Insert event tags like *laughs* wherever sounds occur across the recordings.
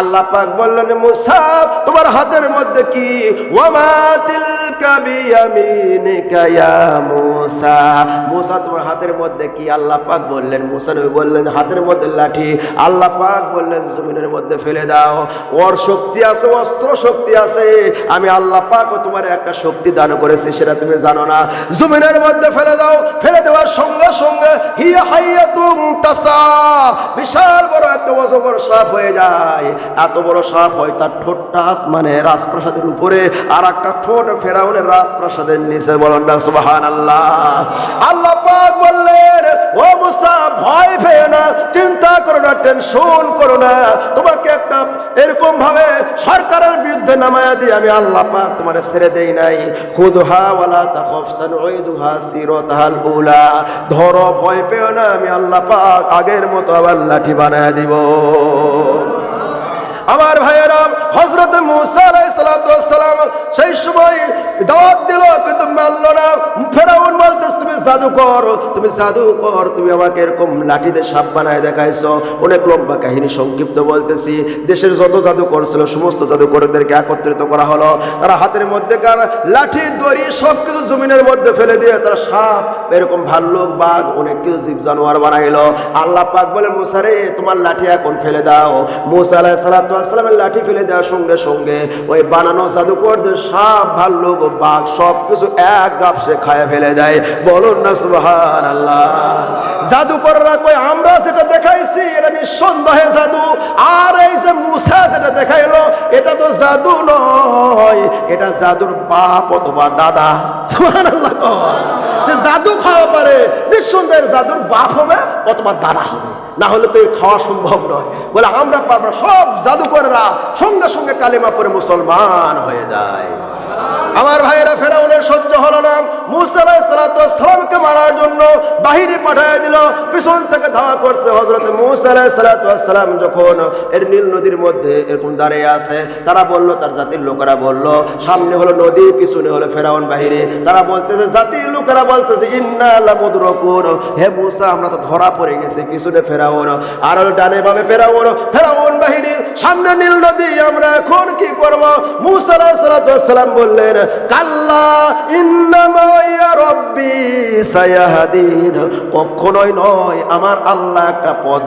আল্লাহ পাক বললেন, মুসা, তোমার হাতের মধ্যে কি? মুসা? মুসা, তোমার হাতের মধ্যে কি? আল্লাহ পাক বললেন, মুসা নবী বললেন, হাতের মধ্যে লাঠি। আল্লাহ পাক বললেন, জমিনের মধ্যে ফেলে দাও। ওর শক্তি আছে, অস্ত্র শক্তি আছে। আমি আল্লাহ পাক ও তোমার একটা শক্তি দান করেছি, সেটা তুমি জানো না। জমিনের মধ্যে ফেলে দাও। ফেলে দেওয়ার সঙ্গে সঙ্গে হিয়া হাইয়াতুম তাসা, বিশাল বড় একটা অজগর সাপ হয়ে যায়। এত বড় সাপ হয় তার ঠোঁটটা আসমানে রাজপ্রাসাদের উপরে আর একটা ঠোঁট ফেরাউনের রাজপ্রাসাদের নিচে। বলেন না সুবাহান আল্লাহ আল্লাহ পাক বললেন, ও মুসা, ভয় পেয়ে না, চিন্তা করো না, টেনশন করো না। তোমাকে একটা এরকম ভাবে সরকারের বিরুদ্ধে নামায়া দিয়ে আমি আল্লাহ পাক তোমার ছেড়ে দেই নাই। খুদহা ওয়ালা তাখফ সানুইদুহা সিরাতাল উলা। ধরো, ভয় পেও না, আমি আল্লাহ পাক আগের মতো আবার লাঠি বানায় দিব। আমার ভাইয়েরা হজরত মুসা আলাইসালাম সেই সময় দাওয়াত দিল, কিন্তু মানলো না, ফেরাউন বলতেছ, তুমি জাদু কর, তুমি জাদু কর, তুমি আমাকে এরকম লাঠিতে সাপ বানায় দেখাইছো। অনেক লম্বা কাহিনী সংক্ষিপ্ত বলতেছি। দেশের যত জাদু করছিল সমস্ত জাদুকরদেরকে একত্রিত করা হলো। তারা হাতের মধ্যে কার লাঠি, দড়ি সব কিছু জমিনের মধ্যে ফেলে দিয়ে তারা সাপ, এরকম ভাল্লুক বাঘ, অনেক কিছু জীব জানোয়ার বানাইলো। আল্লাহ পাক বলে মুসারে তোমার লাঠি এখন ফেলে দাও। মুসা আলাহ সালাতামের লাঠি ফেলে দেওয়ার সঙ্গে সঙ্গে ওই বানানো জাদুকরদের সাপ ভাল্লুক বাঘ সব কিছু এক গাপ সে খায় ফেলে দেয়। বলুন না সুবহান আল্লাহ জাদুকররা কই আমরা যেটা দেখাইছি, এটা নিঃসন্দেহে জাদু। আর এই যে মুসা যেটা দেখাইলো, এটা তো জাদু নয়। এটা জাদুর বাপ অথবা দাদা। সুবহান আল্লাহ যে জাদু খাওয়া পারে নিঃসন্দেহের জাদুর বাপ হবে অথবা দাদা হবে। না হলে তো খাওয়া সম্ভব নয় বলে, আমরা পারব। সব জাদুকররা সঙ্গে সঙ্গে কালেমা পরে মুসলমান হয়ে যায় আমার ভাইয়েরা ফেরাউনের সহ্য হলো না। মুসালামকে মারার জন্য বাহিরে পাঠায় দিল, পিছন থেকে ধাওয়া করছে হজরত মুসালাম যখন এর নীল নদীর মধ্যে এরকম দাঁড়িয়ে আছে, তারা বলল, তার জাতির লোকেরা বলল, সামনে হলো নদী, পিছনে হলো ফেরাউন বাহিরে তারা বলতেছে, জাতির লোকেরা বলতেছে, ইন্না হে মুসা, আমরা তো ধরা পড়ে গেছি, পিছনে ফেরাউন। আর ডানে বামে ফেরাউন। ফেরাউন বাহিনী, সামনে নীল নদী, আমরা এখন কি করব? মুসা সালাম বললেন, কাল্লা কখনোই নয়, আমার আল্লাহ একটা পথ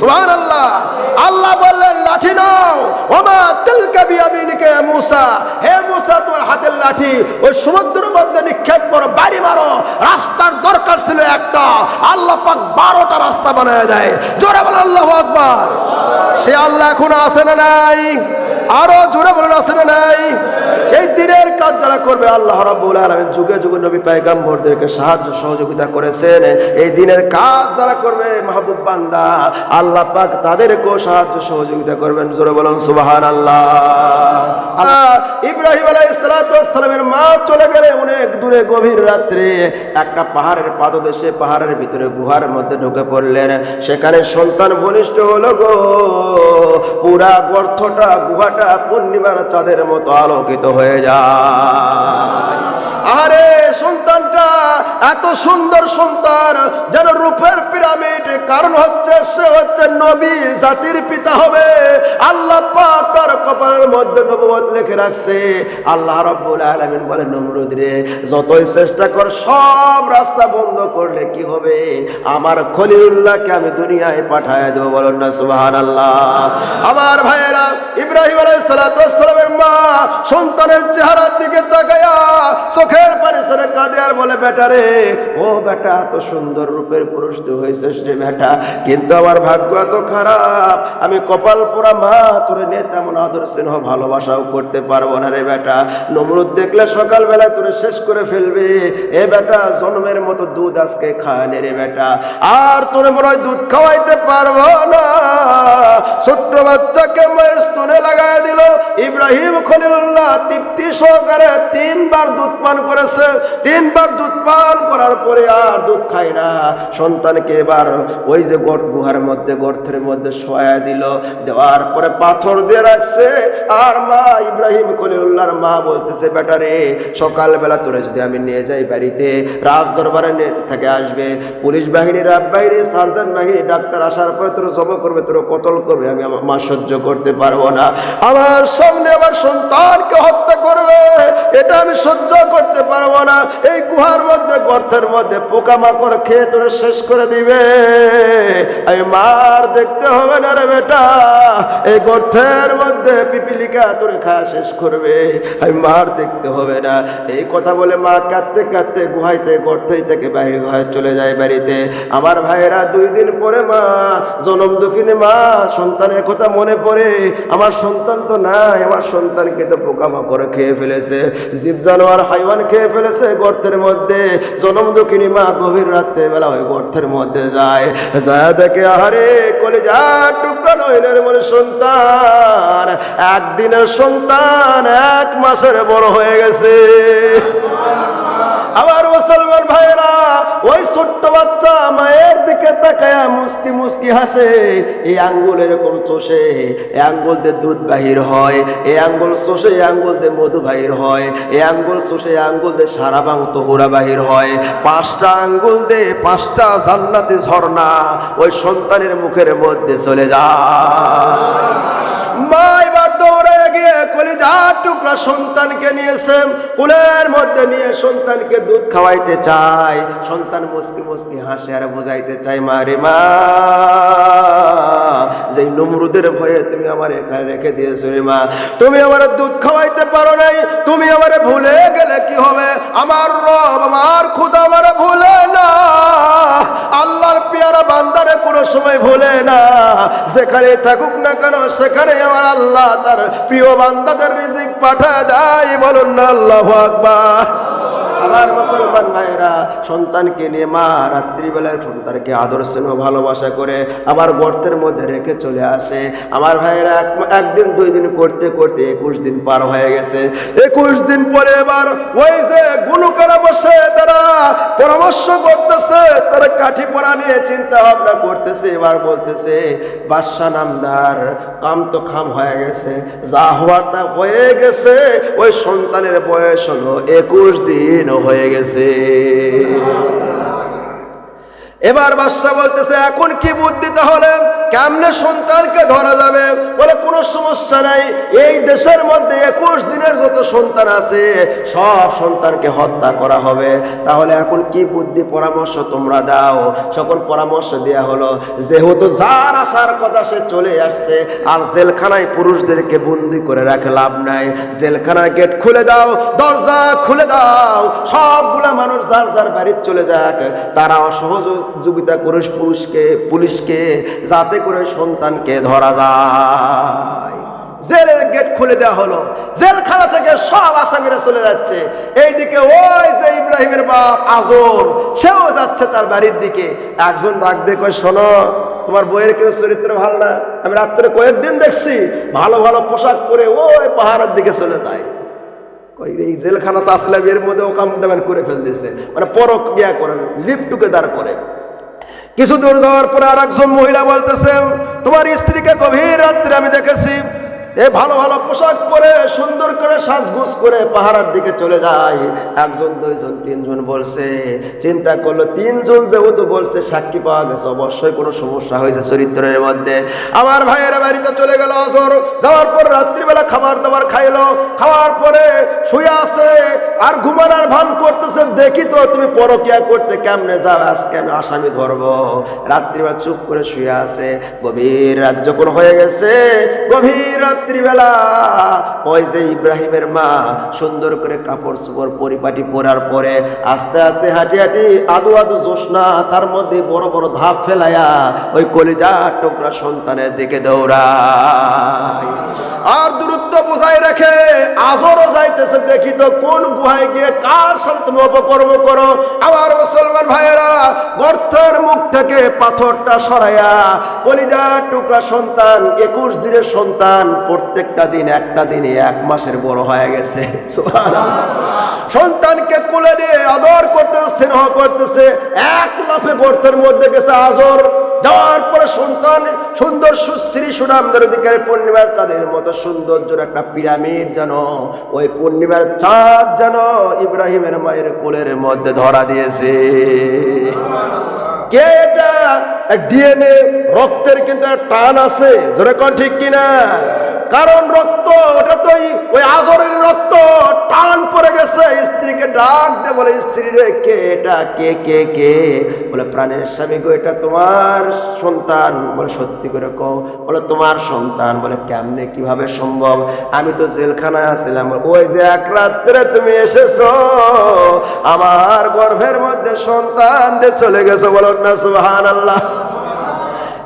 সুবহানাল্লাহ। আল্লাহ বললেন, লাঠি নাও। ওমা তিলকা বিয়ামিনিকা মুসা। হে মুসা, তোমার হাতের লাঠি, ওই সমুদ্রের মধ্যে নিক্ষেপ করো, বাড়ি মারো। রাস্তার দরকার ছিল একটা। আল্লাহ পাক বারোটা রাস্তা বানায় দেয়। জোরে বলে আল্লাহ আকবার। সে আল্লাহ এখন আসে না নাই? আরও জোরে বলেন আসে না নাই? সেই দিনের কাজ যারা করবে, আল্লাহ রাব্বুল যুগে যুগে নবী পয়গম্বরদেরকে সাহায্য সহযোগিতা করেছেন। এই দিনের কাজ যারা করবে, মাহবুব বান্দা, আল্লাহ পাক তাদেরকেও সাহায্য সহযোগিতা করবেন। জোরে বলুন, সুবহানাল্লাহ। ইব্রাহিম আলাইহিস সালামের মা চলে গেলে অনেক দূরে গভীর রাত্রে একটা পাহাড়ের পাদদেশে, পাহাড়ের ভিতরে গুহার মধ্যে ঢুকে পড়লেন। সেখানে সন্তান ভূমিষ্ঠ হলো গো। পুরা গর্থটা গুহাটা, পূর্ণিমার চাঁদের মতো আলোকিত হয়ে যায়। আরে সন্তানটা, এত সুন্দর সন্তান, যেন রূপের পিরামিড। কারণ হচ্ছে, সে হচ্ছে নবী, জাতির পিতা হবে। আল্লাহ তার কপালের মধ্যে নবুয়ত লিখে রাখছে। আল্লাহ রাব্বুল আলামিন বলে নমরুদ রে, যতই চেষ্টা কর, সব রাস্তা বন্ধ করলে কি হবে? আমার খলিলুল্লাহকে আমি দুনিয়ায় পাঠায় দেবো, বলুন না সুবহানাল্লাহ। আমার ভাইয়েরা ইব্রাহিম আলাইহিস সালামের মা সন্তানের চেহারার দিকে তাকায়া চোখের পানি কাঁদে আর বলে, বেটা রে, ও বেটা, এত সুন্দর রূপের পুরুষ তুই হয়েছিস বেটা। কিন্তু আমার ভাগ্য এত খারাপ, আমি কপাল পোড়া মা, তোরে নিয়ে তেমন আদর স্নেহ ভালোবাসাও করতে পারব না রে বেটা। নমরুদ দেখলে সকালবেলা তোরে শেষ করে ফেলবে। এ বেটা, জন্মের মতো দুধ আজকে খায় রে বেটা। আর তোরে মনে হয় দুধ খাওয়াইতে পারব না। ছোট্ট বাচ্চাকে মায়ের স্তনে লাগাই দিল ইব্রাহিম খলিলুল্লাহ তৃপ্তি সহকারে তিনবার দুধ পান করেছে। তিনবার দুধ পান করার পরে আর দুধ খায় না। সন্তানকে এবার ওই যে গর্ত গুহার মধ্যে, গর্তের মধ্যে শোয়া দিল। দেওয়ার পরে পাথর দিয়ে রাখছে। আর মা ইব্রাহিম খলিলুল্লাহর মা বলতেছে বেটারে সকালবেলা তোরে যদি আমি নিয়ে যাই বাড়িতে রাজ দরবারে থেকে আসবে। পুলিশ বাহিনী, রাব বাহিনী সার্জন বাহিনী, ডাক্তার আসার পরে তোর জমা করবে, তোর কতল করবে, আমি আমার মা সহ্য করতে পারব না। আমার সামনে আমার সন্তানকে হত্যা করবে, এটা আমি সহ্য করতে পারব না। এই গুহার মধ্যে, গর্তের মধ্যে পোকামাকড় খেয়ে তোরে শেষ করে দিবে। আমি মার দেখতে হবে না রে বেটা। এই গর্তের মধ্যে পিপিলিকা তোরে খাওয়া শেষ করবে। আমি মার দেখতে হবে না। এই কথা বলে মা কাঁদতে কাঁদতে গুহাইতে, গর্তেই থেকে বাইরে গুহায় চলে যায় বাড়িতে। আমার ভাইয়েরা দুই দিন পরে মা, জনম দুঃখিনী মা, সন্তানের কথা মনে পড়ে। আমার সন্তান তো নাই, আমার সন্তানকে তো পোকামাকড় খেয়ে ফেলেছে, জীব জানোয়ার, হাইওয়ান খেয়ে ফেলেছে গর্তের মধ্যে। জনম দুঃখিনী মা গভীর রাত্রের বেলা ওই গর্তের মধ্যে যায়। যায় দেখে, আহারে কলিজা টুকরা নইনের মনে সন্তান। একদিনের সন্তান এক মাসের বড় হয়ে গেছে। আমার মুসলমান ভাইরা ওই ছোট্ট বাচ্চা মায়ের দিকে তাকায়া মুস্কি মুস্কি হাসে। এই আঙ্গুল এরকম চষে, এই আঙ্গুল দিয়ে দুধ বাহির হয়, এই আঙ্গুল চষে, এই আঙ্গুল দিয়ে মধু বাহির হয়, এই আঙ্গুল চষে আঙ্গুল দিয়ে সারা বাং তোহরা বাহির হয়। পাঁচটা আঙ্গুল দিয়ে পাঁচটা জান্নাতি ঝর্ণা ওই সন্তানের মুখের মধ্যে চলে যায়। মা, এবার দৌড়ে গিয়ে কলিজার টুকরা সন্তানকে নিয়েছে কুলের মধ্যে নিয়ে সন্তানকে দুধ খাওয়াইতে চায়। সন্তান মুস্কি মুস্কি হাসে আর বোঝাইতে চায়, মা যে নমরুদের ভয়ে তুমি আমার এখানে রেখে দিয়েছ রে মা, তুমি আমার দুধ খাওয়াইতে পারো নাই, তুমি আমারে ভুলে গেলে কি হবে? আমার রব, আমার খুদা আমারে ভুলে না, আল্লাহর পেয়ারা বান্দারে কোনো সময় ভুলে না যেখানে থাকুক না কেন সেখানে আমার আল্লাহ তার প্রিয় বান্দাদের রিজিক পাঠায় দেয় বলুন আল্লাহ আকবার। আমার মুসলমান ভাইরা সন্তানকে নিয়ে মা রাত্রিবেলায় সন্তানকে আদর স্নেহ, ভালোবাসা করে আবার গর্তের মধ্যে রেখে চলে আসে। আমার ভাইয়েরা, এক- একদিন, দুই দিন করতে করতে একুশ দিন পার হয়ে গেছে। একুশ দিন পরে এবার ওই যে গুলুকারা বসে, তারা পরামর্শ করতেছে, তারা কাঠি পড়া নিয়ে চিন্তা ভাবনা করতেছে, এবার বলতেছে বাদশা নামদার, কাম তো খাম হয়ে গেছে। যা হওয়ার তা হয়ে গেছে। ওই সন্তানের বয়স হলো একুশ দিন। হয়ে গেছে। এবার বাদশা বলতেছে, এখন কি বুদ্ধি তাহলে? কেমনে সন্তানকে ধরা যাবে? বলে, কোনো সমস্যা নাই। এই দেশের মধ্যে একুশ দিনের যত সন্তান আছে, সব সন্তানকে হত্যা করা হবে। তাহলে এখন কি বুদ্ধি পরামর্শ তোমরা দাও? সকল পরামর্শ দেয়া হলো। যেহেতু যার আসার কথা সে চলে আসছে, আর জেলখানায় পুরুষদেরকে বন্দি করে রাখে লাভ নাই। জেলখানার গেট খুলে দাও, দরজা খুলে দাও, সবগুলা মানুষ যার যার বাড়ির চলে যাক, তারা সহযোগিতা করে পুরুষকে, পুলিশকে, যাতে করে সন্তানকে ধরা যায়। জেলের গেট খুলে দেওয়া হলো। জেলখানা থেকে সব আসামিরা চলে যাচ্ছে। এইদিকে ওই যে ইব্রাহিমের বাপ, আজর, সেও যাচ্ছে তার বাড়ির দিকে। একজন ডাক দিয়ে কয়, শোনো, তোমার বইয়ের কিন্তু চরিত্র ভালো না? আমি রাত্রে কয়েকদিন দেখছি, ভালো ভালো পোশাক পরে ওই পাহাড়ের দিকে চলে যায়। এই জেলখানাতে আসলে এর মধ্যে ওকাম করে ফেলতেছে। মানে পরক বিয়া করে লিপটুকে দাঁড় করে কিছু দূর যাওয়ার পরে আর মহিলা বলতেছে তোমার স্ত্রীকে গভীর রাত্রে আমি দেখেছি। এ ভালো ভালো পোশাক পরে, সুন্দর করে সাজগুজ করে পাহাড়ের দিকে চলে যায়। একজন, দুইজন, তিনজন বলছে, চিন্তা করল, তিনজন যেহেতু বলছে, সাক্ষী পাওয়া গেছে, অবশ্যই কোনো সমস্যা হয়েছে চরিত্রের মধ্যে। আমার ভাইয়ের বাড়িতে চলে গেল অজর যাওয়ার পর রাত্রিবেলা খাবার দাবার খাইলো। খাওয়ার পরে শুয়ে আছে, আর ঘুমানোর ভান করতেছে। দেখি তো, তুমি পরকিয়া করতে কেমনে যাও? আজকে আমি আসামি ধরবো। রাত্রিবেলা চুপ করে শুয়ে আছে। গভীর রাত যখন হয়ে গেছে, গভীর রাত্রিবেলা। ওই যে ইব্রাহিমের মা সুন্দর করে কাপড় চোপড় পরিপাটি পরার পরে আস্তে আস্তে হাঁটি হাঁটি আদু আদু জোসনা তার মধ্যে বড় বড় ধাপ ফেলাইয়া ওই কলিজা টুকরা সন্তানের দিকে দৌড়ায়। আর দূরত্ব বোঝাই রেখে আজরও যাইতেছে, দেখি তো কোন গুহায় গিয়ে কার সাথে তুমি অপকর্ম করো। আমার মুসলমান ভাইয়েরা, গর্তের মুখ থেকে পাথরটা সরাইয়া কলিজার টুকরা সন্তান, একুশ দিনের সন্তান প্রত্যেকটা দিন একটা দিনে এক মাসের বড় হয়ে গেছে। সন্তানকে কোলে নিয়ে আদর করতেছে স্নেহ করতেছে এক লাফে গর্তের মধ্যে গেছে আজর যাওয়ার পরে সন্তান সুন্দর সুশ্রী সুনামদের দিকে পূর্ণিমার চাঁদের মতো সৌন্দর্যের একটা পিরামিড যেন ওই পূর্ণিমার চাঁদ যেন ইব্রাহিমের মায়ের কোলের মধ্যে ধরা দিয়েছে। কে এটা? ডিএনএ রক্তের কিন্তু টান আছে। জোরে ঠিক কিনা? কারণ রক্ত, ওটা তো ওই- আজরের রক্ত টান পড়ে গেছে। স্ত্রীকে ডাক দে বলে, স্ত্রী রে, কে এটা? কে কে কে? বলে, প্রাণের স্বামী গো, এটা তোমার সন্তান। বলে, সত্যি করে কও। বলে, তোমার সন্তান। বলে, কেমনে, কীভাবে সম্ভব? আমি তো জেলখানায় আছিলাম। ওই যে এক রাত্রে তুমি এসেছ, আমার গর্ভের মধ্যে সন্তান দিয়ে চলে গেছে। বলো, না সুহান আল্লাহ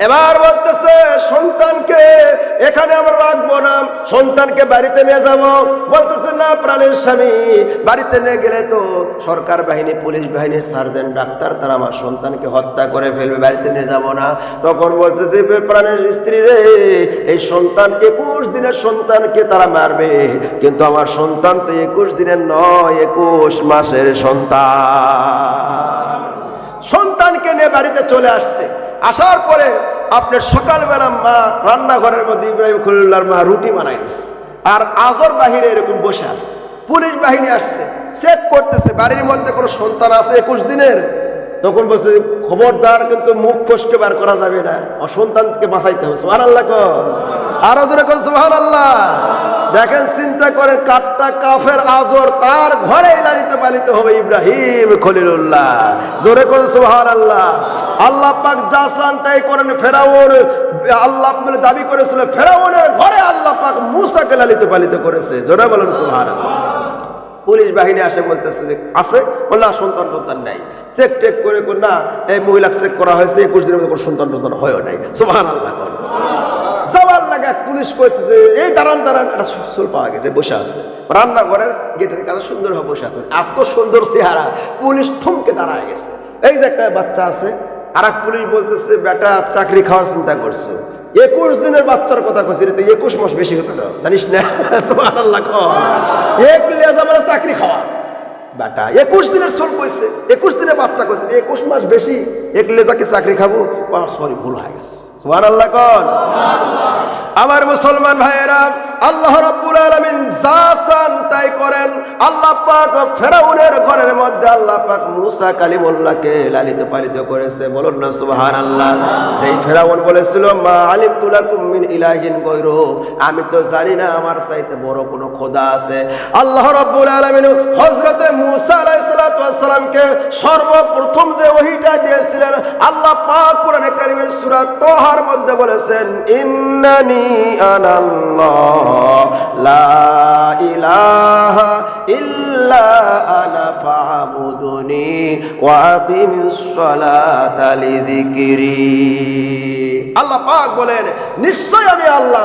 এবার বলতেছে, সন্তানকে এখানে আমরা রাখব না। সন্তানকে বাড়িতে নিয়ে যাব। বলতেছে, না, প্রাণের স্বামী, বাড়িতে নিয়ে গেলে তো সরকার বাহিনী, পুলিশ বাহিনীর সার্জন ডাক্তার, তারা আমার সন্তানকে হত্যা করে ফেলবে, বাড়িতে নিয়ে যাব না। তখন বলতেছে প্রাণের স্ত্রী রে, এই সন্তান একুশ দিনের সন্তানকে তারা মারবে, কিন্তু আমার সন্তান তো একুশ দিনের নয়, একুশ মাসের সন্তান। সন্তানকে নিয়ে বাড়িতে চলে আসছে। আসার পরে আপনার সকালবেলা মা রান্নাঘরের মধ্যে ইব্রাহিম খলিল্লার মা রুটি বানাই দিচ্ছে আর আজর বাহিরে এরকম বসে আসছে পুলিশ বাহিনী আসছে, চেক করতেছে, বাড়ির মধ্যে কোনো সন্তান আছে একুশ দিনের? তখন বলছে, খবরদার, কিন্তু মুখ ফসকে বার করা যাবে না। ও সন্তানকে বাঁচাইতে হবে। সোহান আল্লাহ কর আরও জোরে কর সোহান আল্লাহ দেখেন, চিন্তা করেন কাটটা কাফের আজর, তার ঘরে লালিত পালিত হবে ইব্রাহিম খলিলুল্লাহ। জোরে কোন সুহার আল্লাহ আল্লাহ পাক যা চান তাই করেন। ফেরাউন, আল্লাহ বলে দাবি করেছিল, ফেরাউনের ঘরে আল্লাহ পাক মুসাকে লালিত পালিত করেছে। জোরে বলেন সুহার আল্লাহ পুলিশ বাহিনী আসে বলতেছে যে আছে? বললে না, সন্তান টন্তান নাই। চেক টেক করে না এই মহিলা চেক করা হয়েছে একুশ দিনের মধ্যে সন্তান টন্তান হয়েও নাই। সুহান আল্লাহ যাওয়ার লাগা পুলিশ কইতেছে এই দাঁড়ান দাঁড়ান। একটা সুস্থল পাওয়া গেছে বসে আছে। রান্নাঘরের গেটের কাছে সুন্দর ভাবে বসে আছে। এত সুন্দর চেহারা পুলিশ থমকে দাঁড়ায় গেছে। এই যে একটা বাচ্চা আছে আর এক পুলিশ বলতেছে বেটা চাকরি খাওয়ার চিন্তা করছ। একুশ দিনের বাচ্চার কথা কছি রে, একুশ মাস বেশি না জানিস না? *laughs* এক মানে চাকরি খাওয়া বেটা একুশ দিনের সোল কইছে একুশ দিনের বাচ্চা কইছে একুশ মাস বেশি এক লেজাকে চাকরি খাব? সরি ভুল হয়ে গেছে। কন আমার মুসলমান ভাইয়েরা আল্লাহ রাব্বুল আলামিন যা চান তাই করেন। আল্লাহ পাক ফেরাউনের ঘরের মধ্যে আল্লাহ পাক মুসা কালিমুল্লাহকে লালিত পালিত করেছে। বলুন না, সুবহানাল্লাহ। সেই ফেরাউন বলেছিল, মা আলিম তুলাকুম মিন ইলাহিন গৈরু আমি তো জানি না, আমার চাইতে বড় কোনো খোদা আছে। আল্লাহ রাব্বুল আলামিন হযরতে মুসা আলাইহিস সালাতু সালামকে সর্বপ্রথম যে ওহীটা দিয়েছিলেন, আল্লাহ পাক কোরআনে কারীমের সূরা তোহার মধ্যে বলেছেন, ইন্নানি আনাল্লাহ। লা ইলাহা ইল্লা আনা ফাবুদুনি ওয়া আকিমিস সালাতা লিযিকরি আল্লাহ পাক বলেন, নিশ্চয় আমি আল্লাহ।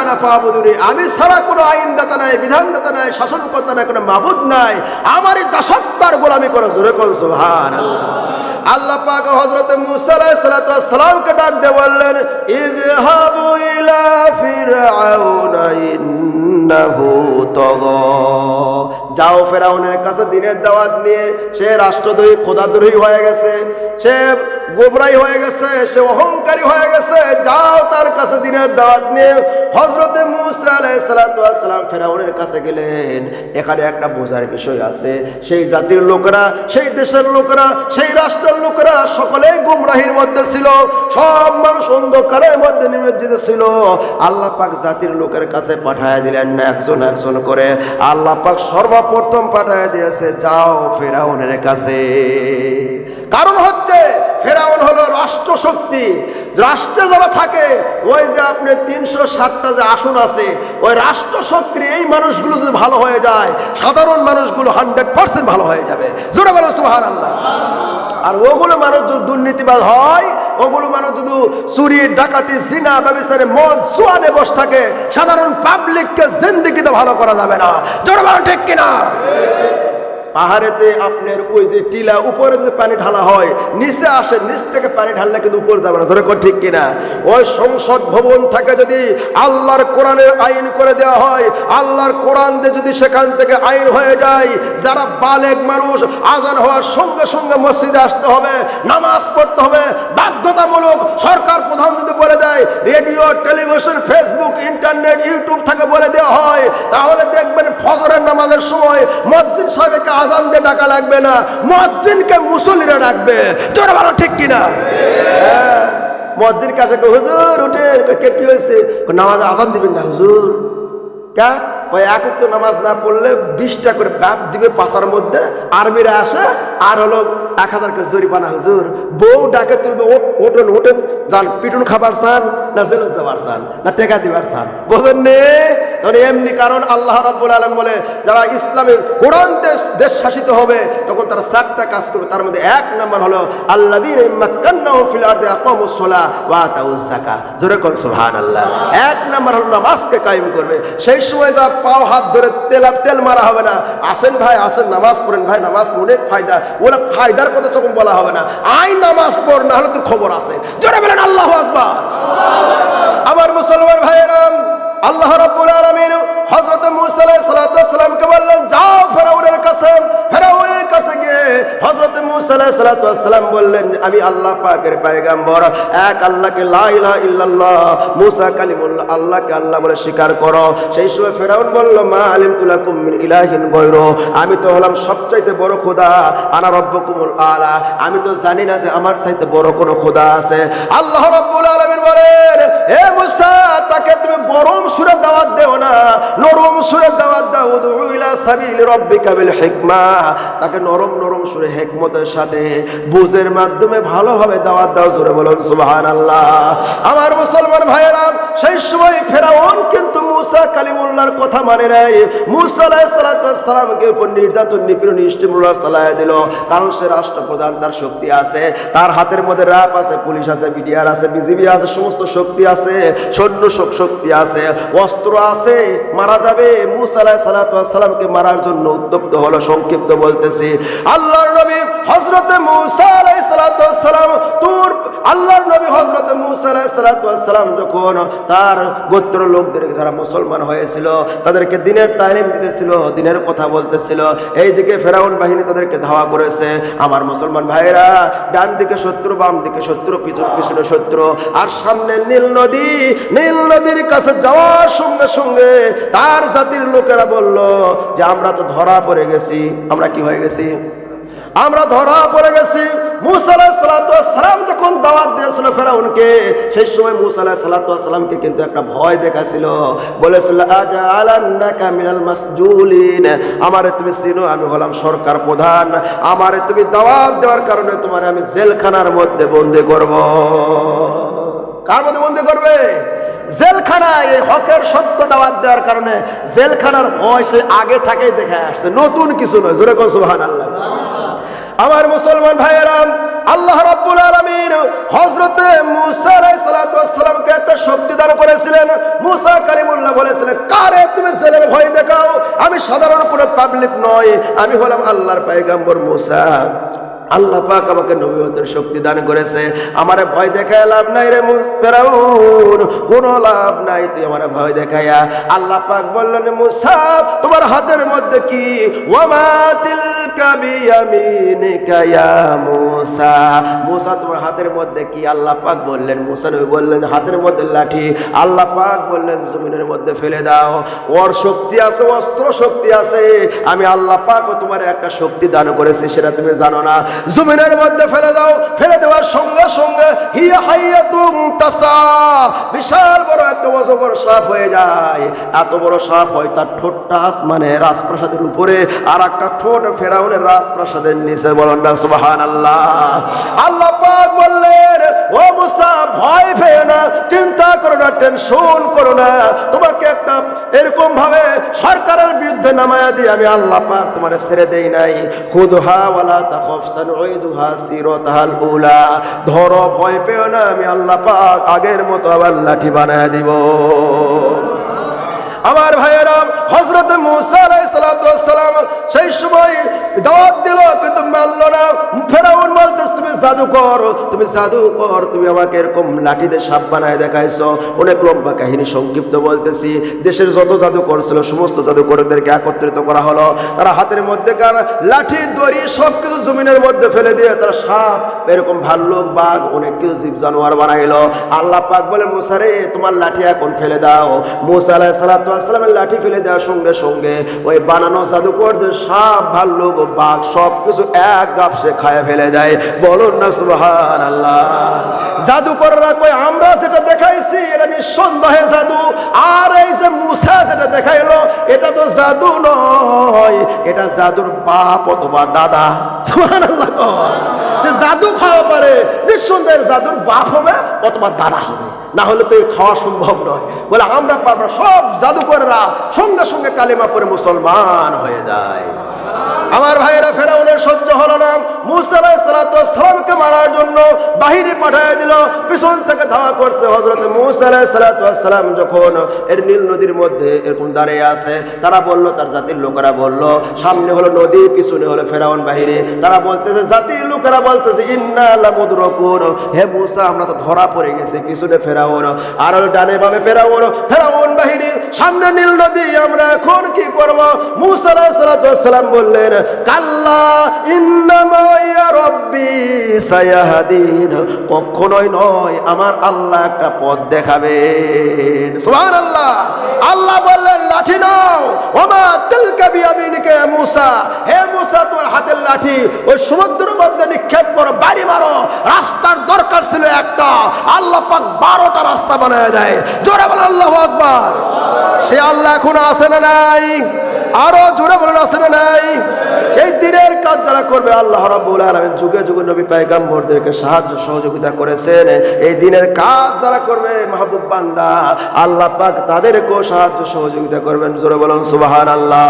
আনা ফাবুদুনি। আমি ছাড়া কোনো আইনদাতা নাই, বিধানদাতা নাই, শাসনকর্তা নাই, কোনো মাবুদ নাই। আমারই দাসত্বার গোলামি করে, জোরে কোন সুবহানাল্লাহ। আল্লাহ পাক হযরত মুসা আলাইহিস সালাতু ওয়াস সালামকে ডাক দিয়ে বললেন, ইযহাবু ইলা তাগা যাও ফেরাউনের কাছে দিনের দাওয়াত নিয়ে। সে রাষ্ট্রদ্রোহী, খোদাদ্রোহী হয়ে গেছে। সে গোবরাই হয়ে গেছে, সে অহংকারী হয়ে গেছে। যাও তার কাছে দিনের দাওয়াত নিয়ে। হজরতে মুসা আলাইসালাম ফেরাউনের কাছে গেলেন। এখানে একটা বোঝার বিষয় আছে। সেই জাতির লোকেরা, সেই দেশের লোকেরা, সেই রাষ্ট্রের লোকেরা সকলেই গুমরাহির মধ্যে ছিল। সব মানুষ অন্ধকারের মধ্যে নিমজ্জিত ছিল। আল্লাহ পাক জাতির লোকের কাছে পাঠায় দিলেন না একজন একজন করে। আল্লাহ পাক সর্বপ্রথম পাঠায় দিয়েছে, যাও ফেরাউনের কাছে। কারণ হচ্ছে ফেরাউন হলো রাষ্ট্র শক্তি রাষ্ট্রে যারা থাকে, ওই যে আপনি তিনশো সাত ষাটটা যে আসন আছে, ওই রাষ্ট্র শক্তির এই মানুষগুলো যদি ভালো হয়ে যায়, সাধারণ মানুষগুলো হান্ড্রেড পার্সেন্ট ভালো হয়ে যাবে। জোরে বলো সুহার আল্লাহ আর ওগুলো মানুষ যদি দুর্নীতিবাদ হয়, ওগুলো মানুষ যদি চুরি, ডাকাতি, জিনা ব্যবসারে মদ চুয়ানে বসে থাকে, সাধারণ পাবলিককে জিন্দিগিতে ভালো করা যাবে না। জোরে বলো, ঠিক কিনা? পাহাড়েতে আপনার ওই যে টিলা, উপরে যদি পানি ঢালা হয়, নিচে আসে, নিচ থেকে পানি ঢাললে কিন্তু উপরে যাবে না। ধরে ঠিক কিনা? ওই সংসদ ভবন থাকে যদি আল্লাহর কোরআনের আইন করে দেওয়া হয়, আল্লাহর কোরআন দিয়ে যদি সেখান থেকে আইন হয়ে যায়, যারা বালেক মানুষ, আজান হওয়ার সঙ্গে সঙ্গে মসজিদে আসতে হবে, নামাজ পড়তে হবে, বাধ্যতামূলক সরকার প্রধান যদি বলে দেয়, radio, television, Facebook, internet, YouTube থেকে বলে দেওয়া হয়, তাহলে দেখবেন ফজরের নামাজের সময় মসজিদ সাহেবকে আজান দিয়ে ডাকা লাগবে না, মসজিদকে মুসল্লিরা ডাকবে। তোরা ভালো ঠিক কিনা? হ্যাঁ মসজিদ কাছে হুজুর, উঠে। কে, কি হয়েছে? নামাজ আজান দিবেন না, হুজুর। কা? ওই এক নামাজ না পড়লে বিশটা করে ব্যাপ দিবে পাশার মধ্যে, আরবিরা আসে আর হলো এক হাজার করে জরিমানা হুজুর। বউ ডাকে তুলবে "ওঠ, ওঠেন ওঠেন। যান পিটুন খাবার চান না জেল যাবার চান না টেকা দিবার চান। বোঝেন নে? এমনি কারণ আল্লাহ রাব্বুল আলম বলে যারা ইসলামে কোরআন দেশ দেশ শাসিত হবে তখন তারা চারটা কাজ করবে। তার মধ্যে এক নম্বর হলো আল্লাহ জোরে কর সুবহানাল্লাহ। এক নম্বর হলো নামাজকে কায়েম করবে। সেই সময় যা পাও হাত ধরে তেল আর তেল মারা হবে না। আসেন ভাই আসেন নামাজ পড়েন ভাই নামাজ পড়ে অনেক ফায়দা। ওরা ফায়দার কথা তখন বলা হবে না। আই নামাজ পড় না হলে তোর খবর আছে। জোরে বলেন আল্লাহ আকবার। আমার মুসলমান ভাইয়েরাম আল্লাহ রাব্বুল আলামিন হযরত মুসা আলাইহিস বললেন, যাও ফেরাউনের কাছে ফেরাউনের কাছে গিয়ে হযরত মুসা আলাইহিস বললেন, আমি আল্লাহ পাকের পয়গম্বর, এক আল্লাহকে লা ইলাহা ইল্লাল্লাহ, মুসা আল্লাহকে আল্লাহ বলে স্বীকার করো। সেই সময় ফেরাউন বলল, মা মিন ইলাহিন আমি তো হলাম সবচাইতে বড় খোদা, আনা রব্বুকুমুল আলা, আমি তো জানি না যে আমার চাইতে বড় কোনো খোদা আছে। আল্লাহ রাব্বুল আলামিন বলেন হে মুসা, তাকে তুমি গরম সুরে দাওয়াত দেও না, নরম সুরে দাওয়াত দাও সাবিল তাকে নরম নরম সুরে সাথে বুঝের মাধ্যমে ভালোভাবে দাওয়াত দাও বলুন আমার মুসলমান সেই সময় ফেরাউন কিন্তু মুসা কথা মানে মুসা উপর নির্যাতন দিল। কারণ সে রাষ্ট্রপ্রধান, তার শক্তি আছে। তার হাতের মধ্যে র্যাপ আছে, পুলিশ আছে, বিডিআর আছে, বিজিবি আছে, সমস্ত শক্তি আছে, সৈন্য শক্তি আছে। অস্ত্র আছে, মারা যাবে। মুসা মারার জন্য উদ্যপ্ত হলো, সংক্ষিপ্ত বলতেছি। আল্লাহর নবী হজরতে মুসা সালাতু সালাম তুর আল্লাহর নবী আলাইহিস যখন তার গোত্র লোকদের যারা মুসলমান হয়েছিল, তাদেরকে দিনের তালিম দিতেছিল, দিনের কথা বলতেছিল, এইদিকে ফেরাউন বাহিনী তাদেরকে ধাওয়া করেছে। আমার মুসলমান ভাইরা ডান দিকে শত্রু বাম দিকে শত্রু, পিছন পিছনে শত্রু, আর সামনে নীল নদী, নীল নদীর কাছে যাওয়ার সঙ্গে সঙ্গে তার জাতির লোকেরা বলল যে, আমরা তো ধরা পড়ে গেছি, আমরা কি হয়ে গেছি? আমরা ধরা পড়ে গেছি। মুসা সালাম যখন দাওয়াত দিয়েছিল ফেরাউনকে, সেই সময় মুসা সালামকে কিন্তু একটা ভয় দেখাছিল। বলেছিল আমারে তুমি চিনো, আমি হলাম সরকার প্রধান। আমারে তুমি দাওয়াত দেওয়ার কারণে তোমার আমি জেলখানার মধ্যে বন্দি করব। কার মধ্যে বন্দি করবে? জেলখানায় হকের সত্য দাওয়াত দেওয়ার কারণে জেলখানার ভয় সে আগে থাকেই দেখে আসছে। নতুন কিছু নয়, জোরে কোন সুবহান আল্লাহ আমার মুসলমান ভাইয়েরাম, আল্লাহ রাব্বুল আলামিন হযরতে মুসা আলাইহিস ওয়াসসালামকে একটা শক্তি দান করেছিলেন। মুসা কালিমুল্লাহ বলেছিলেন, কারে তুমি জেলের ভয় দেখাও? আমি সাধারণ কোনো পাবলিক নয় আমি হলাম আল্লাহর পয়গম্বর মুসা। আল্লাহ পাক আমাকে নবীয়তের শক্তি দান করেছে। আমারে ভয় দেখায় লাভ নাই রে ফেরাউন। কোনো লাভ নাই, তুই আমার ভয় দেখাইয়া। আল্লাহ পাক বললেন মুসাফ তোমার হাতের মধ্যে কি? ওয়ামা তিলকা বিয়ামিনিকা ইয়া মুসা। মুসা তোমার হাতের মধ্যে কি? আল্লাহ পাক বললেন, মুসা নবী বললেন, হাতের মধ্যে লাঠি। আল্লাহ পাক বললেন, জমিনের মধ্যে ফেলে দাও। ওর শক্তি আছে, অস্ত্র শক্তি আছে। আমি আল্লাহ পাক তোমার একটা শক্তি দান করেছি, সেটা তুমি জানো না। জমিনের মধ্যে ফেলে দাও। ফেলে দেওয়ার সঙ্গে সঙ্গে হিয়া হাইয়া তাসা। বিশাল বড় একটা অজগর সাপ হয়ে যায়। এত বড় সাপ হয়, তার ঠোঁটটা মানে রাজপ্রাসাদের উপরে, আর একটা ঠোঁট ফেরাউনের রাজপ্রাসাদের নিচে। বলেন না সুবাহান আল্লাহ আল্লাহ বললেন, ও মুসা, ভয় পেয়ে না, চিন্তা করো না, টেনশন করো না। তোমাকে একটা এরকম ভাবে সরকারের বিরুদ্ধে নামায়া দিয়ে আমি আল্লাহ পাক তোমার ছেড়ে দেই নাই। খুদহা ওয়ালা তাখফ সানুইদুহা সিরাতাল উলা। ধরো, ভয় পেও না, আমি আল্লাহ পাক আগের মতো আবার লাঠি বানায় দিব। আমার ভাইয়েরা হজরত মুসা আলাইসালাম সেই সময় দাওয়াত দিল, কিন্তু মানলো না, ফেরাউন বলতেছে, তুমি জাদুকর তুমি জাদুকর তুমি আমাকে এরকম লাঠি দিয়ে সাপ বানায় দেখাইছো। অনেক লম্বা কাহিনী সংক্ষিপ্ত বলতেছি। দেশের যত জাদুকর ছিল, সমস্ত জাদুকরদেরকে একত্রিত করা হলো। তারা হাতের মধ্যে কার লাঠি, দড়ি সব কিছু জমিনের মধ্যে ফেলে দিয়ে তারা সাপ, এরকম ভাল্লুক বাঘ, অনেক কিছু জীব জানোয়ার বানাইলো। আল্লাহ পাক বলে মুসারে তোমার লাঠি এখন ফেলে দাও। মুসা আলাহ সালাতামের লাঠি ফেলে দেওয়ার সঙ্গে সঙ্গে ওই বানানো জাদুকরদের সাপ ভাল্লুক বাঘ সব কিছু এক গাপ সে খায় ফেলে দেয়। বলুন না সুবহান আল্লাহ জাদুকররা কই আমরা যেটা দেখাইছি, এটা নিঃসন্দেহে জাদু। আর এই যে মুসা যেটা দেখাইলো, এটা তো জাদু নয়। এটা জাদুর বাপ অথবা দাদা। সুবহানাল্লাহ। যে জাদু খাওয়া পারে, নিঃসন্দেহে জাদুর বাপ হবে অথবা দাদা হবে। না হলে তো খাওয়া সম্ভব নয় বলে, আমরা পারব। সব জাদুকররা সঙ্গে সঙ্গে কালেমা পরে মুসলমান হয়ে যায় আমার ভাইয়েরা ফেরাউনের সহ্য হলো না। মুসা সালামকে মারার জন্য বাহিরে পাঠিয়ে দিল, পিছন থেকে ধাওয়া করছে হজরত মুসা সালাম যখন এর নীল নদীর মধ্যে এরকম দাঁড়িয়ে আছে, তারা বলল, তার জাতির লোকেরা বলল, সামনে হলো নদী, পিছনে হলো ফেরাউন বাহিরে তারা বলতেছে, জাতির লোকেরা বলতেছে, ইন্না আল্লাহ হে মুসা, আমরা তো ধরা পড়ে গেছি পিছনে ফেরাউন। আর ডানে বামে ফেরাউন ফেরাউন বাহিনী, সামনে নীল নদী, আমরা এখন কি করব? মুসা সালাম বললেন কখনোই নয়, আমার আল্লাহ একটা পথ দেখাবেন। সুবহানাল্লাহ। আল্লাহ বললেন, লাঠি নাও। তোমার হাতের লাঠি, ওই নিক্ষেপ করো, বাড়ি দরকার ছিল একটা। আল্লাহ পাক বারোটা রাস্তা বানায় জোরে আল্লাহ সে আল্লাহ এখন আসে না নাই? আরও জোরে বলে আসলে নাই? সেই দিনের কাজ যারা করবে, আল্লাহ রাব্বুল আলামিন যুগে যুগে নবী পয়গম্বরদেরকে সাহায্য সহযোগিতা করেছেন। এই দিনের কাজ যারা করবে, মাহবুব বান্দা, আল্লাহ পাক তাদেরকেও সাহায্য সহযোগিতা করবেন। জোরে বলুন, সুবহানাল্লাহ।